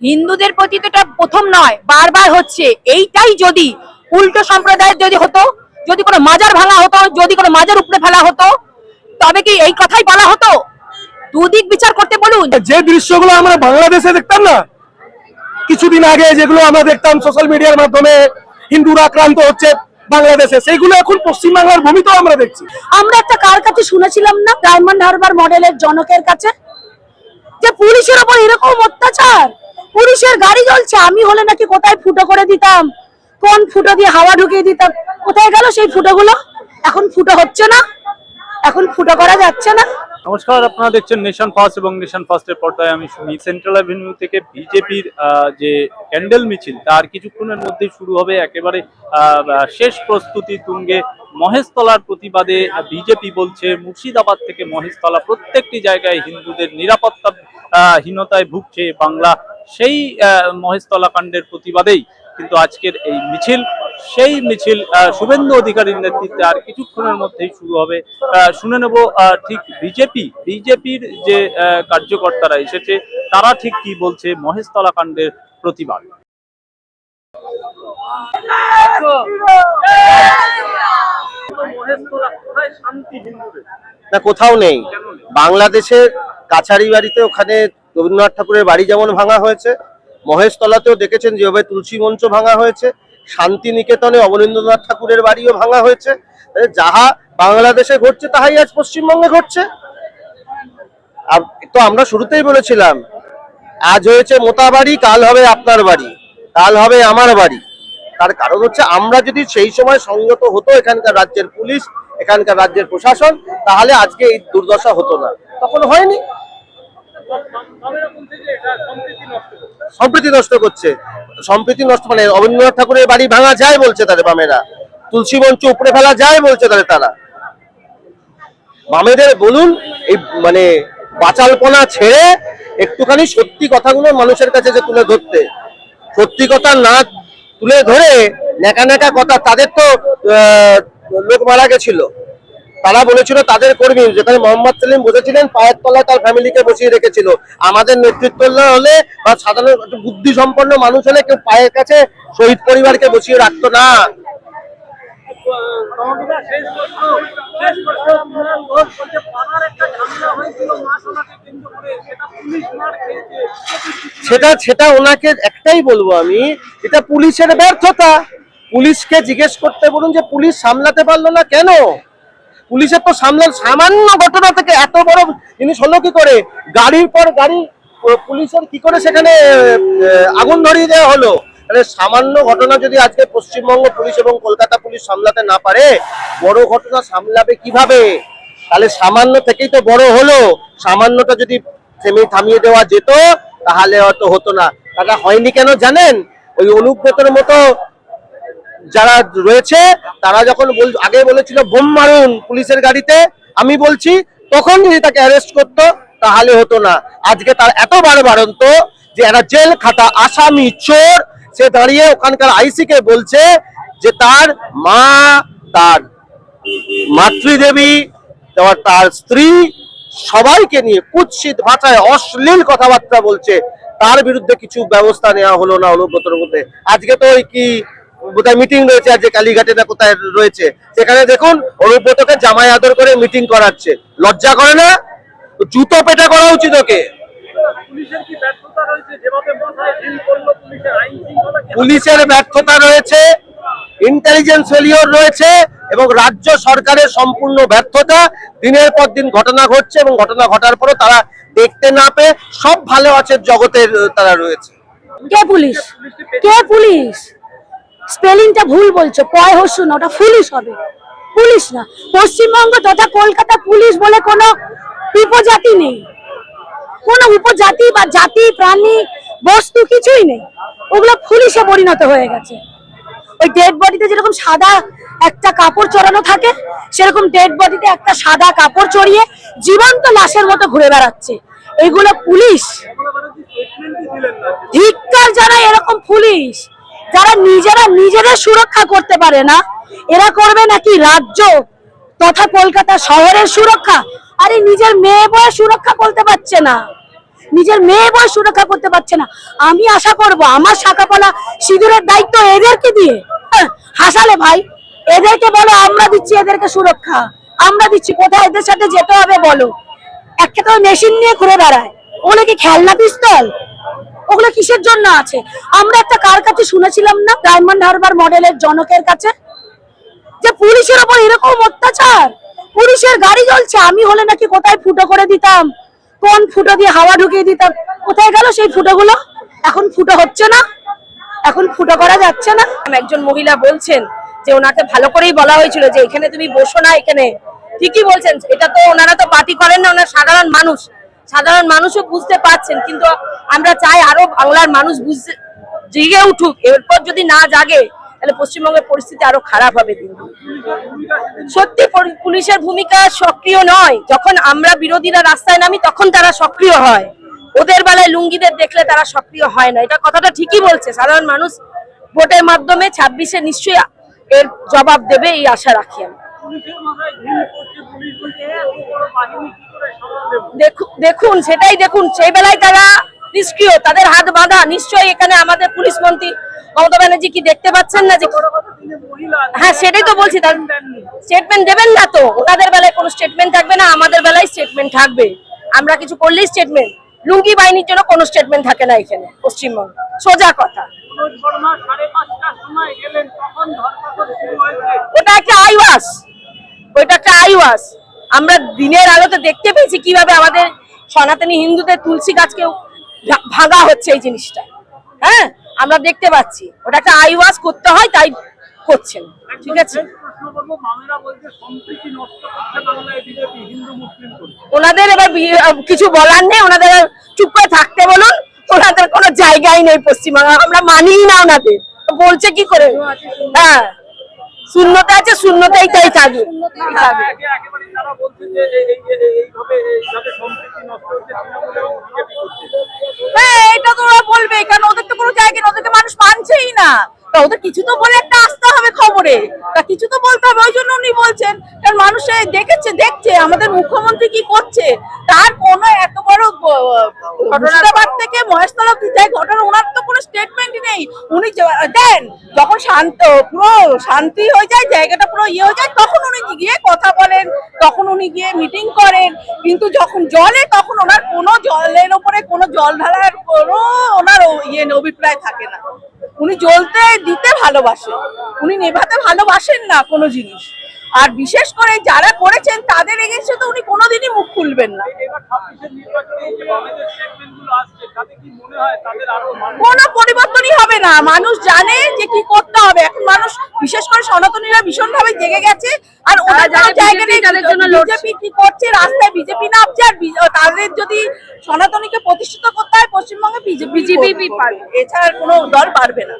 হিন্দুদের প্রতি তো এটা প্রথম নয় বারবার হচ্ছে। এইটাই যদি উল্টো সম্প্রদায়ের যদি হতো যদি কোনো মাজার ভাঙা হতো যদি কোনো মাজার উপরে ফেলা হতো তবে কি এই কথাই বলা হতো? দুদিক বিচার করতে বলুন। যে দৃশ্যগুলো আমরা বাংলাদেশে দেখতাম না কিছুদিন আগে যেগুলো আমরা দেখতাম সোশ্যাল মিডিয়ার মাধ্যমে হিন্দুরা আক্রান্ত হচ্ছে বাংলাদেশে সেইগুলো এখন পশ্চিমবাংলার ভূমিতেও আমরা দেখছি। আমরা একটা কার কাছে শুনেছিলাম না ডায়মন্ড হারবার মডেলের জনকের কাছে? যে পুলিশের ওপর এরকম অত্যাচার। পুলিশের গাড়ি জ্বলছে, আমি হলে নাকি কোথায় ফুটো করে দিতাম? কোন ফুটো দিয়ে হাওয়া ঢুকিয়ে দিতাম? কোথায় গেল সেই ফুটোগুলো? এখন ফুটো হচ্ছে না? এখন ফুটো করা যাচ্ছে না? নমস্কার, আপনারা দেখছেন নেশন ফার্স্ট এবং নেশন ফার্স্টের পর্দায় আমি শুনি সেন্ট্রাল অ্যাভিনিউ থেকে বিজেপির যে ক্যান্ডেল মিছিল, তার কিছুক্ষণের মধ্যেই শুরু হবে একেবারে শেষ প্রস্তুতি তুঙ্গে। মহেশতলার প্রতিবাদে বিজেপি বলছে, মুর্শিদাবাদ থেকে মহেশতলা প্রত্যেকটি জায়গায় হিন্দুদের নিরাপত্তা হীনতায় ভুগছে বাংলা সেই মহেশতলা কাণ্ডের প্রতিবাদেই কিন্তু আজকের এই মিছিল। সেই মিছিল শুভেন্দু অধিকারীর নেতৃত্বে আর কিছুক্ষণের মধ্যেই শুরু হবে। শুনে নেব ঠিক বিজেপি, বিজেপির যে কার্যকর্তারা এসেছে, তারা ঠিক কি বলছে মহেশতলা কাণ্ডের প্রতিবাদ। না, কোথাও নেই। বাংলাদেশের কাছারি বাড়িতে ওখানে রবীন্দ্রনাথ ঠাকুরের বাড়ি যেমন ভাঙা হয়েছে, মহেশতলাতেও দেখেছেন যেভাবে তুলসী মঞ্চ ভাঙা হয়েছে, শান্তিনিকেতনে অবনীন্দ্রনাথ ঠাকুরের বাড়িও ভাঙা হয়েছে। যাহা বাংলাদেশে ঘটছে, তাহাই আজ পশ্চিমবঙ্গে ঘটছে। আব- তো আমরা শুরুতেই বলেছিলাম, আজ হয়েছে মোতা বাড়ি, কাল হবে আপনার বাড়ি, কাল হবে আমার বাড়ি। তার কারণ হচ্ছে আমরা যদি সেই সময় সংযত হতো এখানকার রাজ্যের পুলিশ, এখানকার রাজ্যের প্রশাসন, তাহলে আজকে এই দুর্দশা হতো না। তখন হয়নি। সম্প্রীতি নষ্ট করছে। সম্প্রীতি নষ্ট মানে রবীন্দ্রনাথ ঠাকুরের বাড়ি ভাঙা যায় বলছে তাদের বামেরা। তুলসী মঞ্চ উপরে ফেলা যায় বলছে তাদের তারা। বামেদের বলুন, এই মানে বাচালপনা ছেড়ে একটুখানি সত্যি কথাগুলো মানুষের কাছে যে তুলে ধরতে। সত্যি কথা না তুলে ধরে নেকা নেকা কথা, তাদের তো লোক মারা গেছিল। তারা বলেছিল তাদের কর্মী, যেখানে মোহাম্মদ সেলিম বসেছিলেন, পায়ের তলায় তার ফ্যামিলিকে বসিয়ে রেখেছিল। আমাদের নেতৃত্ব হলে বা সাধারণ বুদ্ধি সম্পন্ন মানুষ হলে কেউ পায়ের কাছে শহীদ পরিবারকে বসিয়ে রাখতো না। সেটা সেটা ওনাকে একটাই বলব আমি, এটা পুলিশের ব্যর্থতা। পুলিশকে জিজ্ঞেস করতে বলুন যে পুলিশ সামলাতে পারল না কেন? পুলিশের তো সামলান সামান্য ঘটনা থেকে এত বড় জিনিস হলো কি করে? গাড়ির পর গাড়ি পুলিশের কি করে সেখানে আগুন ধরিয়ে দেওয়া হলো? তাহলে সামান্য ঘটনা যদি আজকে পশ্চিমবঙ্গ পুলিশ এবং কলকাতা পুলিশ সামলাতে না পারে, বড় ঘটনা সামলাবে কীভাবে? তাহলে সামান্য থেকেই তো বড় হলো। সামান্যটা যদি থেমে থামিয়ে দেওয়া যেত, তাহলে হয়তো হতো না। তাটা হয়নি কেন জানেন? ওই অনুব্রতের মতো যারা রয়েছে, তারা যখন আগে বলেছিল, বোম মারুন পুলিশের গাড়িতে, আমি বলছি, তখন যদি তাকে অ্যারেস্ট করতো, তাহলে হতো না। আজকে তার এত বারে বাড়ন্ত যে একটা জেল খাটা আসামি চোর, সে দাঁড়িয়ে ওখানকার আইসি কে বলছে যে তার মা, তার মাতৃদেবী তার তার স্ত্রী সবাইকে নিয়ে কুৎসিত ভাষায় অশ্লীল কথাবার্তা বলছে। তার বিরুদ্ধে কিছু ব্যবস্থা নেওয়া হলো না অনুব্রতর মধ্যে। আজকে তো ওই কি বোধহয় মিটিং রয়েছে আজকে কালীঘাটে না কোথায় রয়েছে সেখানে দেখুন অনুব্রতকে জামাই আদর করে মিটিং করাচ্ছে। লজ্জা করে না? জুতো পেটা করা উচিত ওকে। পুলিশের ব্যর্থতা রয়েছে? ইন্টেলিজেন্স ফেলিওর রয়েছে এবং রাজ্য সরকারের সম্পূর্ণ ব্যর্থতা দিনের পর দিন ঘটনা ঘটছে এবং ঘটনা ঘটার পরও তারা দেখতে না পেয়ে সব ভালো আছে জগতের তারা রয়েছে। কে পুলিশ? কে পুলিশ? স্পেলিংটা ভুল বলছো পয় হস্যু না, ওটা পুলিশ হবে। পুলিশ না, পশ্চিমবঙ্গ তথা কলকাতা পুলিশ বলে কোনো উপজাতি নেই। কোনো উপজাতি বা জাতি, প্রাণী, বস্তু কিছুই নেই। ওগুলো পুলিশে পরিণত হয়ে গেছে। ওই ডেড বডিতে যেরকম সাদা একটা কাপড় চড়ানো থাকে, সেরকম ডেড বডিতে একটা সাদা কাপড় চড়িয়ে জীবন্ত লাশের মতো ঘুরে বেড়াচ্ছে। এগুলো পুলিশ। ধিক্কার যারা এরকম পুলিশ। যারা নিজেরা নিজেদের সুরক্ষা করতে পারে না এরা করবে নাকি রাজ্য তথা কলকাতা শহরের সুরক্ষা? আরে নিজের মেয়ে বয়ে সুরক্ষা করতে পারছে না। নিজের মেয়ে বই সুরক্ষা করতে পারছে না। আমি আশা করব আমার শাখাপালা সিঁদুরের দায়িত্ব এদেরকে দিয়ে। হ্যাঁ, হাসালে ভাই এদেরকে বলো আমরা দিচ্ছি এদেরকে সুরক্ষা। আমরা দিচ্ছি কোথায় এদের সাথে যেতে হবে বলো। একটা তো মেশিন নিয়ে ঘুরে বেড়ায়। ওগুলো কি খেলনা পিস্তল? ওগুলো কিসের জন্য আছে? আমরা একটা কার কাছে শুনেছিলাম না ডায়মন্ড হারবার মডেলের জনকের কাছে? যে পুলিশের ওপর এরকম অত্যাচার, পুলিশের গাড়ি জ্বলছে, আমি হলে নাকি কোথায় ফুটো করে দিতাম? কোন ফুটো দিয়ে হাওয়া ঢুকিয়ে দিতাম? কোথায় গেল সেই ফুটোগুলো? এখন ফুটো হচ্ছে না? এখন ফুটো করা যাচ্ছে না? একজন মহিলা বলছেন যে ওনাকে ভালো করেই বলা হয়েছিল যে এখানে তুমি বসো না এখানে। ঠিকই বলছেন, এটা তো ওনারা তো পার্টি করেন না, ওনার সাধারণ মানুষ। সাধারণ মানুষও বুঝতে পারছেন, কিন্তু আমরা চাই আরও বাংলার মানুষ বুঝতে, জেগে উঠুক। এরপর যদি না জাগে, তাহলে পশ্চিমবঙ্গের পরিস্থিতি আরও খারাপ হবে কিন্তু সত্যি পুলিশের ভূমিকা সক্রিয় নয়। যখন আমরা বিরোধীরা রাস্তায় নামি, তখন তারা সক্রিয় হয়। ওদের বেলায় লুঙ্গিদের দেখলে তারা সক্রিয় হয় না। এটা কথাটা ঠিকই বলছে। সাধারণ মানুষ ভোটের মাধ্যমে ছাব্বিশে নিশ্চয়ই এর জবাব দেবে, এই আশা রাখি আমি। দেখুন সেটাই দেখুন। সেই বেলায় তারা নিষ্ক্রিয় তাদের হাত বাঁধা। নিশ্চয়ই এখানে আমাদের পুলিশ মন্ত্রী মমতা ব্যানার্জি কি দেখতে পাচ্ছেন না যে হ্যাঁ সেটাই তো বলছি তার স্টেটমেন্ট দেবেন না তো? ওনাদের বেলায় কোনো স্টেটমেন্ট থাকবে না আমাদের বেলায় স্টেটমেন্ট থাকবে। আমরা কিছু করলেই স্টেটমেন্ট লুঙ্গি বাহিনীর জন্য কোনো স্টেটমেন্ট থাকে না এখানে পশ্চিমবঙ্গ। সোজা কথা। ওটা একটা আইওয়াস। ওইটা একটা আইওয়াস। আমরা দিনের আলোতে দেখতে পেয়েছি কীভাবে আমাদের সনাতনী হিন্দুদের তুলসী গাছকে ভা- ভাঙা হচ্ছে এই জিনিসটা। হ্যাঁ? আমরা দেখতে পাচ্ছি। ওটা একটা আইওয়াস করতে হয় তাই করছেন। ঠিক আছে? ওনাদের এবার কিছু বলার নেই ওনাদের চুপ করে থাকতে বলুন ওনাদের কোনো জায়গাই নেই পশ্চিমবঙ্গে। আমরা মানিই না ওনাদের। বলছে কি করে? হ্যাঁ। শূন্যতা আছে। শূন্যতাই তাই থাকবে। থাকবে। হ্যাঁ এটা তো ওরা বলবে, কারণ ওদের তো কোনো জায়গা ওদের ওদেরকে মানুষ মানছেই না তা ওদের কিছু তো বলে একটা আসতে হবে খবরে। তা কিছু তো বলতে হবে, ওই জন্য উনি বলছেন, কারণ মানুষ দেখেছে, দেখছে, আমাদের মুখ্যমন্ত্রী কি করছে? তার কোনো এত বড় মুর্শিদাবাদ থেকে মহেশতলা যায় ঘটনা ওনার তো কোনো স্টেটমেন্টই নেই। উনি দেন, যখন শান্ত, পুরো শান্তি হয়ে যায়, জায়গাটা পুরো ইয়ে হয়ে যায়, তখন উনি গিয়ে কথা বলেন, তখন উনি গিয়ে মিটিং করেন। কিন্তু যখন জলে, তখন ওনার কোনো জলের ওপরে কোনো জল ঢালার কোনো ওনার ইয়ে অভিপ্রায় থাকে না। উনি জ্বলতে দিতে ভালোবাসেন উনি নেভাতে ভালোবাসেন না কোনো জিনিস। আর বিশেষ করে যারা করেছেন তাদের এগেনস্টে তো উনি কোনোদিনই মুখ খুলবেন না। কোনো পরিবর্তনই হবে না। মানুষ জানে যে কি করতে হবে। এখন মানুষ বিশেষ করে সনাতনীরা ভীষণ ভাবে জেগে গেছে। আর ওরা যারা জায়গা নেই। বিজেপি কি করছে? রাস্তায় বিজেপি নামছে আর তাদের যদি সনাতনীকে প্রতিষ্ঠিত করতে হয় পশ্চিমবঙ্গে বিজেপি এছাড়া আর কোনো দল পারবে না।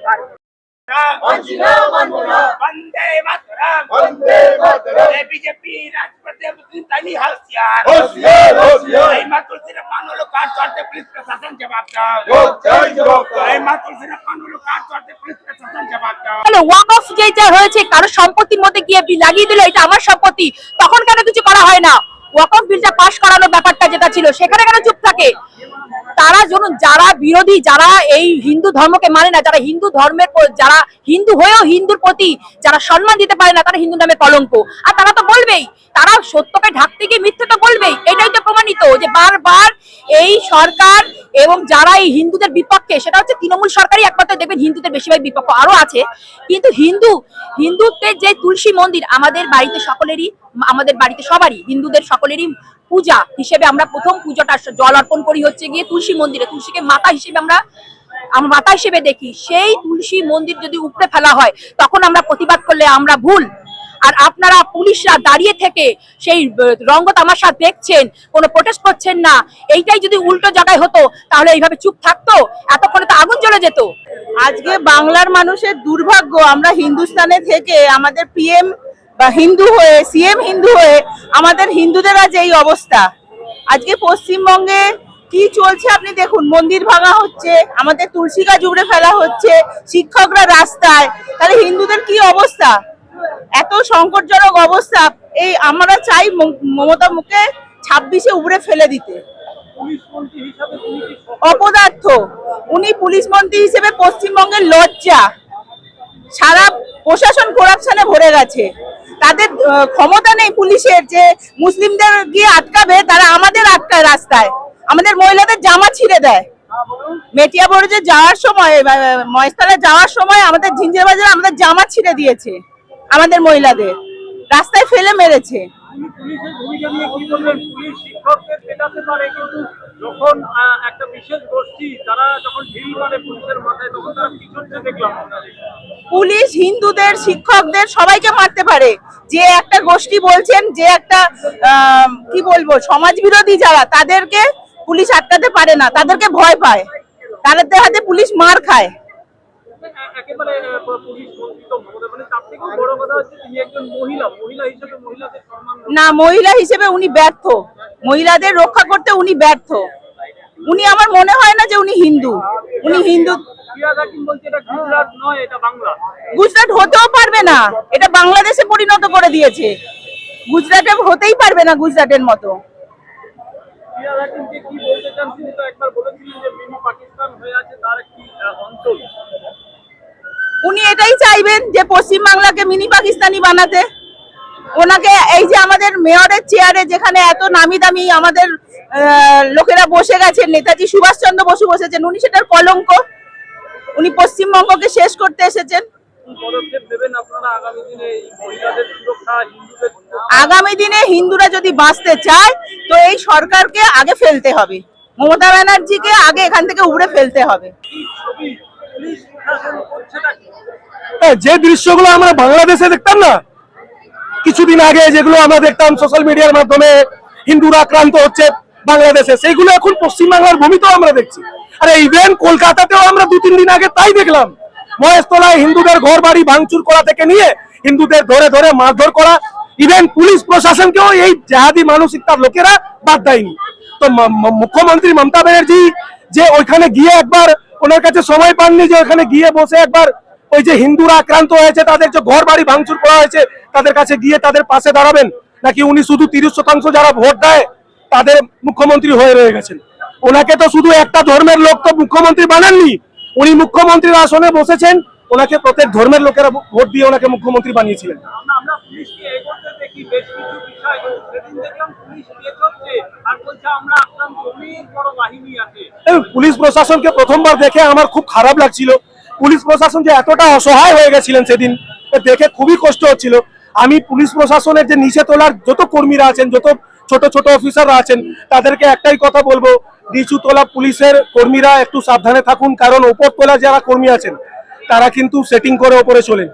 वंदे मातरम वंदे मातरम बीजेपी राष्ट्रपति मुस्लिम ताली होशियार होशियार होशियार এই মাত্র সিরা পানলো কাট করতে পুলিশ প্রশাসন জবাব দাও জবাব চাই জবাব দাও এই মাত্র সিরা পানলো কাট করতে পুলিশ প্রশাসন জবাব দাও তাহলে ওয়াক অফ যেটা হয়েছে কারো সম্পত্তির মধ্যে গিয়ে বি- লাগিয়ে দিল এটা আমার সম্পত্তি তখন কেন কিছু করা হয় না ওয়াক অফ বিলটা পাশ করানোর ব্যাপারটা যেটা ছিল সেখানে কেন চুপ থাকে তারা জানুন, যারা বিরোধী, যারা এই হিন্দু ধর্মকে মানে না, যারা হিন্দু ধর্মের যারা হিন্দু হয়েও হিন্দুর প্রতি যারা সম্মান দিতে পারে না, তারা হিন্দু নামে কলঙ্ক। আর তারা তো বলবেই, তারা সত্যকে ঢাকতে গিয়ে মিথ্যে তো বলবেই, এটাই তো প্রমাণিত যে বারবার এই সরকার এবং যারা এই হিন্দুদের বিপক্ষে, সেটা হচ্ছে তৃণমূল সরকারই একমাত্র দেখবেন হিন্দুদের বেশিরভাগ বিপক্ষ আরও আছে। কিন্তু হিন্দু হিন্দুদের যে তুলসী মন্দির আমাদের বাড়িতে সকলেরই, আমাদের বাড়িতে সবারই, হিন্দুদের সকলেরই পূজা হিসেবে আমরা প্রথম পুজোটা জল অর্পণ করি হচ্ছে গিয়ে তুলসী মন্দিরে। তুলসীকে মাতা হিসেবে আমরা আমরা মাতা হিসেবে দেখি। সেই তুলসী মন্দির যদি উপড়ে ফেলা হয়, তখন আমরা প্রতিবাদ করলে আমরা ভুল। আর আপনারা পুলিশরা দাঁড়িয়ে থেকে সেই রঙ্গ তামাশা দেখছেন, কোনো প্রোটেস্ট করছেন না, এইটাই যদি উল্টো জায়গায় হতো, তাহলে এইভাবে চুপ থাকতো, এতক্ষণে তো আগুন জ্বলে যেত। আজকে বাংলার মানুষের দুর্ভাগ্য, আমরা হিন্দুস্তানে থেকে আমাদের পিএম বা হিন্দু হয়ে সিএম হিন্দু হয়ে আমাদের হিন্দুদের আজ এই অবস্থা। আজকে পশ্চিমবঙ্গে কি চলছে আপনি দেখুন, মন্দির ভাঙা হচ্ছে, আমাদের তুলসী গাছ উবড়ে ফেলা হচ্ছে, শিক্ষকরা রাস্তায়। তাহলে হিন্দুদের কি অবস্থা? এত সংকটজনক অবস্থা। এই আমরা চাই মমতা মুখে ছাব্বিশে উবড়ে ফেলে দিতে। অপদার্থ। উনি পুলিশ মন্ত্রী হিসেবে পশ্চিমবঙ্গের লজ্জা। সারা প্রশাসন করাপশনে ভরে গেছে। তাদের ক্ষমতা নেই পুলিশের যে মুসলিমদের গিয়ে আটকাবে তারা আমাদের আটকায় রাস্তায়। আমাদের মহিলাদের জামা ছিঁড়ে দেয়। মেটিয়া বড়জে যাওয়ার সময় মহেশতলা যাওয়ার সময় আমাদের ঝিঞ্জির বাজারে আমাদের জামা ছিঁড়ে দিয়েছে আমাদের মহিলাদের। রাস্তায় ফেলে মেরেছে। তিনি পুলিশের ভূমিকা নিয়ে কি বলবেন পুলিশ শিক্ষকদের পেটাতে পারে কিন্তু যখন একটা বিশেষ গোষ্ঠী তারা যখন ঢিল মারে পুলিশের মাথায় তখন তারা পিছনতে দেখলাম পুলিশ হিন্দুদের শিক্ষকদের সবাইকে মারতে পারে। যে একটা গোষ্ঠী বলছেন যে একটা কি বলব সমাজ বিরোধী যারা তাদেরকে পুলিশ আটকাতে পারে না তাদেরকে ভয় পায়। তাদের হাতে পুলিশ মার খায়। মানে না মহিলা হিসেবে উনি ব্যর্থ। মহিলাদের রক্ষা করতে উনি ব্যর্থ। উনি আমার মনে হয় না যে উনি হিন্দু। উনি হিন্দু গুজরাট হতেও পারবে না। এটা বাংলাদেশে পরিণত করে দিয়েছে। গুজরাটে হতেই পারবে না গুজরাটের মতো। উনি এটাই চাইবেন যে পশ্চিম বাংলাকে মিনি পাকিস্তানি বানাতে। ওনাকে এই যে আমাদের মেয়রের চেয়ারে যেখানে এত নামি দামি আমাদের আহ, লোকেরা বসে গেছেন নেতাজি সুভাষচন্দ্র বসু বসেছেন উনি সেটার কলঙ্ক। উনি পশ্চিমবঙ্গকে শেষ করতে এসেছেন। আগামী দিনে এই মহিলাদের সুরক্ষা হিন্দুদের সুরক্ষা? আগামী দিনে হিন্দুরা যদি বাঁচতে চায় তো এই সরকারকে আগে ফেলতে হবে। মমতা ব্যানার্জিকে আগে এখান থেকে উড়ে ফেলতে হবে। হ্যাঁ, যে দৃশ্যগুলো আমরা বাংলাদেশে দেখতাম না কিছুদিন আগে যেগুলো আমরা দেখতাম সোশ্যাল মিডিয়ার মাধ্যমে হিন্দুরা আক্রান্ত হচ্ছে বাংলাদেশে সেইগুলো এখন পশ্চিমবাংলার ভূমিতেও আমরা দেখছি। আরে ইভেন কলকাতাতেও আমরা দু, তিন দিন আগে তাই দেখলাম। মহেশতলায় হিন্দুদের ঘর বাড়ি ভাঙচুর করা থেকে নিয়ে হিন্দুদের ধরে ধরে মারধর করা ইভেন পুলিশ প্রশাসনকেও এই জাহাদি মানসিকতার লোকেরা বাদ দেয়নি। তো মুখ্যমন্ত্রী মমতা ব্যানার্জি যে ওইখানে গিয়ে একবার ওনার কাছে সময় পাননি যে ওখানে গিয়ে বসে একবার ওই যে হিন্দুরা আক্রান্ত হয়েছে, তাদের যে ঘর বাড়ি ভাঙচুর করা হয়েছে, তাদের কাছে গিয়ে তাদের পাশে দাঁড়াবেন। নাকি উনি শুধু তিরিশ শতাংশ যারা ভোট দেয়, তাদের মুখ্যমন্ত্রী হয়ে রয়ে গেছেন? ওনাকে তো শুধু একটা ধর্মের লোক তো মুখ্যমন্ত্রী বানাননি। উনি মুখ্যমন্ত্রীর আসনে বসেছেন ওনাকে প্রত্যেক ধর্মের লোকেরা ভোট দিয়ে ওনাকে মুখ্যমন্ত্রী বানিয়েছিলেন। পুলিশ প্রশাসনকে প্রথমবার দেখে আমার খুব খারাপ লাগছিল। পুলিশ প্রশাসন যে এতটা অসহায় হয়ে গেছিলেন সেদিন দেখে খুবই কষ্ট হচ্ছিল। আমি পুলিশ প্রশাসনের যে নিচে তোলার যত কর্মীরা আছেন যত ছোট ছোট অফিসাররা আছেন, তাদেরকে একটাই কথা বলব নিচু তোলা পুলিশের কর্মীরা একটু সাবধানে থাকুন, কারণ ওপর তোলা যারা কর্মী আছেন, তারা কিন্তু সেটিং করে ওপরে চলেন।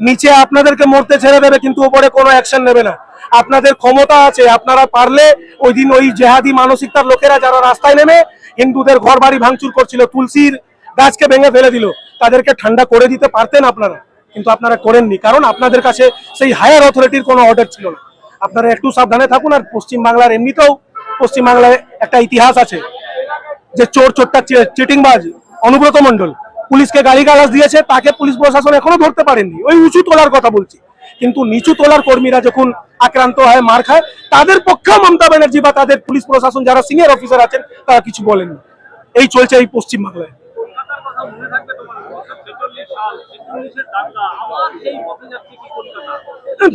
নিচে আপনাদেরকে মরতে ছেড়ে দেবে, কিন্তু ওপরে কোনো অ্যাকশন নেবে না। আপনাদের ক্ষমতা আছে, আপনারা পারলে ওই দিন ওই জেহাদি মানসিকতার লোকেরা যারা রাস্তায় নেমে হিন্দুদের ঘর বাড়ি ভাঙচুর করছিল, তুলসীর গাছকে ভেঙে ফেলে দিল, তাদেরকে ঠান্ডা করে দিতে পারতেন আপনারা, কিন্তু আপনারা করেননি, কারণ আপনাদের কাছে সেই হায়ার অথরিটির কোনো অর্ডার ছিল না। আপনারা একটু সাবধানে থাকুন আর পশ্চিমবাংলার এমনিতেও পশ্চিমবাংলায় একটা ইতিহাস আছে যে চোর চোরটা চিটিংবাজ, অনুব্রত মন্ডল পুলিশকে গালিগালাজ দিয়েছে, তাকে পুলিশ প্রশাসন এখনও ধরতে পারেননি ওই উঁচু তোলার কথা বলছি। কিন্তু নিচু তোলার কর্মীরা যখন আক্রান্ত হয়, মার খায়, তাদের পক্ষেও মমতা ব্যানার্জি বা তাদের পুলিশ প্রশাসন যারা সিনিয়র অফিসার আছেন, তারা কিছু বলেননি। এই চলছে এই পশ্চিমবাংলায়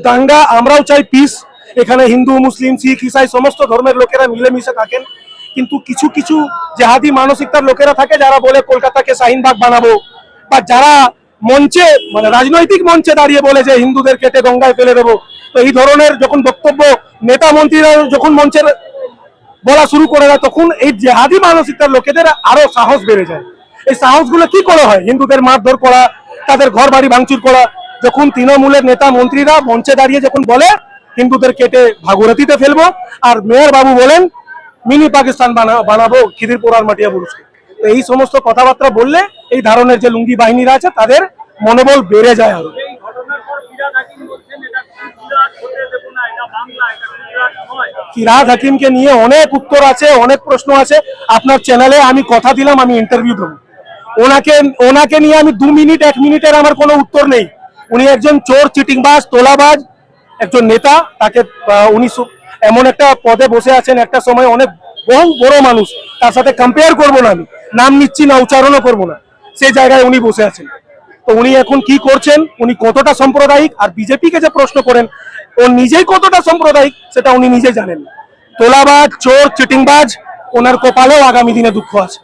দাঙ্গা আমরাও চাই পিস এখানে হিন্দু, মুসলিম, শিখ, ইসাই সমস্ত ধর্মের লোকেরা মিলেমিশে থাকেন। কিন্তু কিছু কিছু জেহাদি মানসিকতার লোকেরা থাকে যারা বলে, কলকাতাকে শাহিনবাগ বানাবো। বা যারা মঞ্চে মানে রাজনৈতিক মঞ্চে দাঁড়িয়ে বলে যে, হিন্দুদের কেটে গঙ্গায় ফেলে দেবো। তো এই ধরনের যখন বক্তব্য নেতা মন্ত্রীরা যখন মঞ্চের বলা শুরু করে দেয় তখন এই জেহাদি মানসিকতার লোকেদের আরও সাহস বেড়ে যায়। এই সাহসগুলো কি করে হয়? হিন্দুদের মারধর করা, তাদের ঘর বাড়ি ভাঙচুর করা, যখন তৃণমূলের নেতা মন্ত্রীরা মঞ্চে দাঁড়িয়ে যখন বলে হিন্দুদের কেটে ভাগরথীতে ফেলব। আর মেয়র বাবু বলেন, মিনি পাকিস্তান বানাবো খিদিরপুর আর মাটিয়া বুরুজকে তো এই সমস্ত কথাবার্তা বললে এই ধরনের যে লুঙ্গি বাহিনীরা আছে, তাদের মনোবল বেড়ে যায় আরও। ফিরাদ হাকিমকে নিয়ে অনেক উত্তর আছে, অনেক প্রশ্ন আছে। আপনার চ্যানেলে আমি কথা দিলাম, আমি ইন্টারভিউ দেবো। ওনাকে ওনাকে নিয়ে আমি দু মিনিট, এক মিনিটের আমার কোনো উত্তর নেই। উনি একজন চোর, চিটিংবাজ, তোলাবাজ একজন নেতা, তাকে উনি এমন একটা পদে বসে আছেন একটা সময় অনেক বহু বড় মানুষ, তার সাথে কম্পেয়ার করব না আমি। নাম নিচ্ছি না, উচ্চারণও করব না। সেই জায়গায় উনি বসে আছেন। তো উনি এখন কি করছেন? উনি কতটা সাম্প্রদায়িক? আর বিজেপিকে যে প্রশ্ন করেন, ও নিজেই কতটা সাম্প্রদায়িক, সেটা উনি নিজে জানেন তোলাবাজ, চোর, চিটিংবাজ, ওনার কপালেও আগামী দিনে দুঃখ আছে।